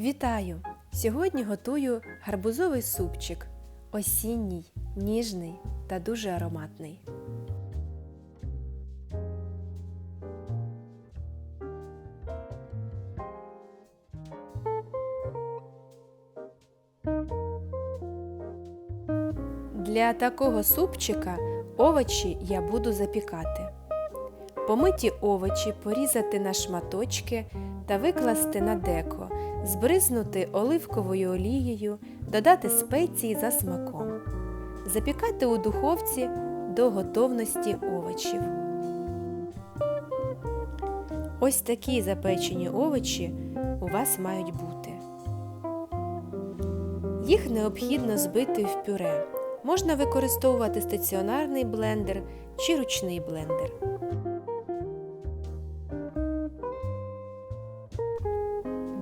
Вітаю! Сьогодні готую гарбузовий супчик. Осінній, ніжний та дуже ароматний. Для такого супчика овочі я буду запікати. Помиті овочі порізати на шматочки та викласти на деко, збризнути оливковою олією, додати спеції за смаком. Запікати у духовці до готовності овочів. Ось такі запечені овочі у вас мають бути. Їх необхідно збити в пюре. Можна використовувати стаціонарний блендер чи ручний блендер.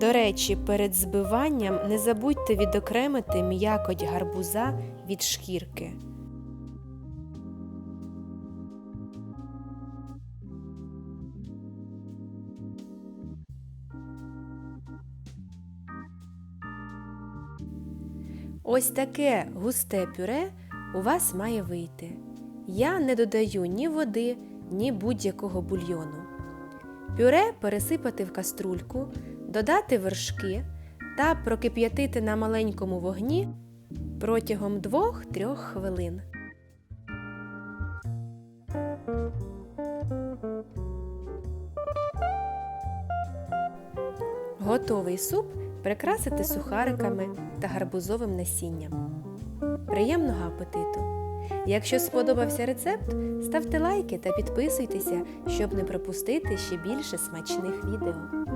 До речі, перед збиванням не забудьте відокремити м'якоть гарбуза від шкірки. Ось таке густе пюре у вас має вийти. Я не додаю ні води, ні будь-якого бульйону. Пюре пересипати в каструльку, додати вершки та прокип'ятити на маленькому вогні протягом 2-3 хвилин. Готовий суп прикрасити сухариками та гарбузовим насінням. Приємного апетиту! Якщо сподобався рецепт, ставте лайки та підписуйтеся, щоб не пропустити ще більше смачних відео.